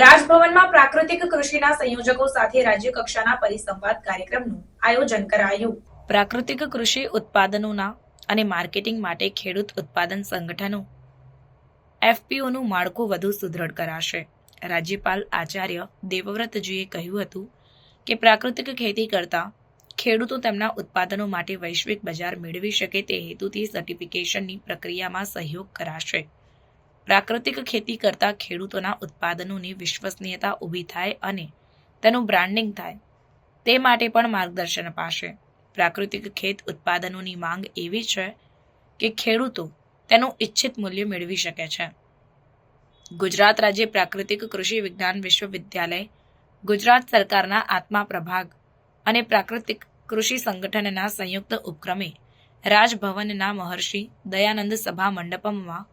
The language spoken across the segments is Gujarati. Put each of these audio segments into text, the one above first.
રાજભવનમાં પ્રાકૃતિક કૃષિના સંયોજકો સાથે રાજ્ય કક્ષાના પરિસંવાદ કાર્યક્રમનું આયોજન કરાયું. પ્રાકૃતિક કૃષિ ઉત્પાદનોના અને માર્કેટિંગ માટે ખેડૂત ઉત્પાદન સંગઠનો એફપીઓનું માળખું વધુ સુદૃઢ કરાશે. રાજ્યપાલ આચાર્ય દેવવ્રતજીએ કહ્યું હતું કે પ્રાકૃતિક ખેતી કરતા ખેડૂતો તેમના ઉત્પાદનો માટે વૈશ્વિક બજાર મેળવી શકે તે હેતુથી સર્ટિફિકેશનની પ્રક્રિયામાં સહયોગ કરાશે. પ્રાકૃતિક ખેતી કરતા ખેડૂતોના ઉત્પાદનોની વિશ્વસનીયતા ઊભી થાય અને તેનું બ્રાન્ડિંગ થાય. તે માટે પણ માર્ગદર્શન અપાશે. પ્રાકૃતિક ખેત ઉત્પાદનોની માંગ એવી છે કે ખેડૂતો તેનું ઇચ્છિત મૂલ્ય મેળવી શકે છે. ગુજરાત રાજ્ય પ્રાકૃતિક કૃષિ વિજ્ઞાન વિશ્વવિદ્યાલય, ગુજરાત સરકારના આત્મા પ્રભાગ અને પ્રાકૃતિક કૃષિ સંગઠનના સંયુક્ત ઉપક્રમે રાજભવનના મહર્ષિ દયાનંદ સભા મંડપમમાં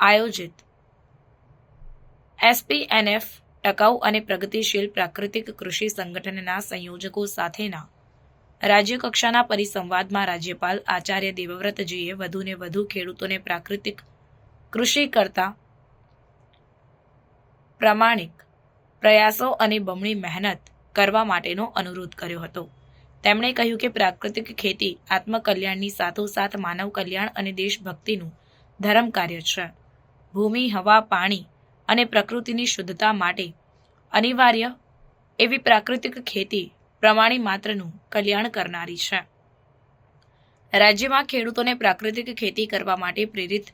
આયોજિત. એસપીએનએફ ટકાઉ અને પ્રગતિશીલ પ્રાકૃતિક કૃષિ સંગઠનના સંયોજકો સાથેના રાજ્યકક્ષાના પરિસંવાદમાં રાજ્યપાલ આચાર્ય દેવવ્રતજીએ વધુને વધુ ખેડૂતોને પ્રાકૃતિક કૃષિ કરતા પ્રામાણિક પ્રયાસો અને બમણી મહેનત કરવા માટેનો અનુરોધ કર્યો હતો. તેમણે કહ્યું કે પ્રાકૃતિક ખેતી આત્મકલ્યાણની સાથોસાથ માનવ કલ્યાણ અને દેશભક્તિનું ધર્મ કાર્ય છે. ભૂમિ, હવા, પાણી અને પ્રકૃતિની શુદ્ધતા માટે અનિવાર્ય એવી પ્રાકૃતિક ખેતી પ્રમાણી માત્રનું કલ્યાણ કરનારી છે. રાજ્યમાં ખેડૂતોને પ્રાકૃતિક ખેતી કરવા માટે પ્રેરિત,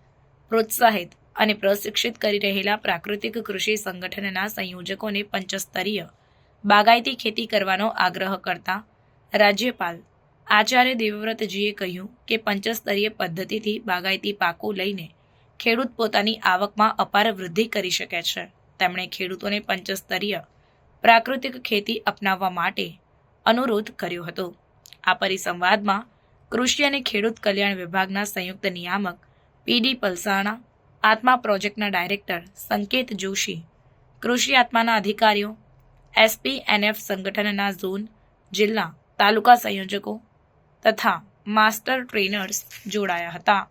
પ્રોત્સાહિત અને પ્રશિક્ષિત કરી રહેલા પ્રાકૃતિક કૃષિ સંગઠનના સંયોજકોને પંચસ્તરીય બાગાયતી ખેતી કરવાનો આગ્રહ કરતા રાજ્યપાલ આચાર્ય દેવવ્રતજીએ કહ્યું કે પંચસ્તરીય પદ્ધતિથી બાગાયતી પાકો લઈને ખેડૂત પોતાની આવકમાં અપાર વૃદ્ધિ કરી શકે છે. તેમણે ખેડૂતોને પંચસ્તરીય પ્રાકૃતિક ખેતી અપનાવવા માટે અનુરોધ કર્યો હતો. આ પરિસંવાદમાં કૃષિ અને ખેડૂત કલ્યાણ વિભાગના સંયુક્ત નિયામક પીડી પલસાણા, આત્મા પ્રોજેક્ટના ડાયરેક્ટર સંકેત જોશી, કૃષિ આત્માના અધિકારીઓ એસપીએનએફ સંગઠનના ઝોન, જિલ્લા, તાલુકા સંયોજકો તથા માસ્ટર ટ્રેનર્સ જોડાયા હતા.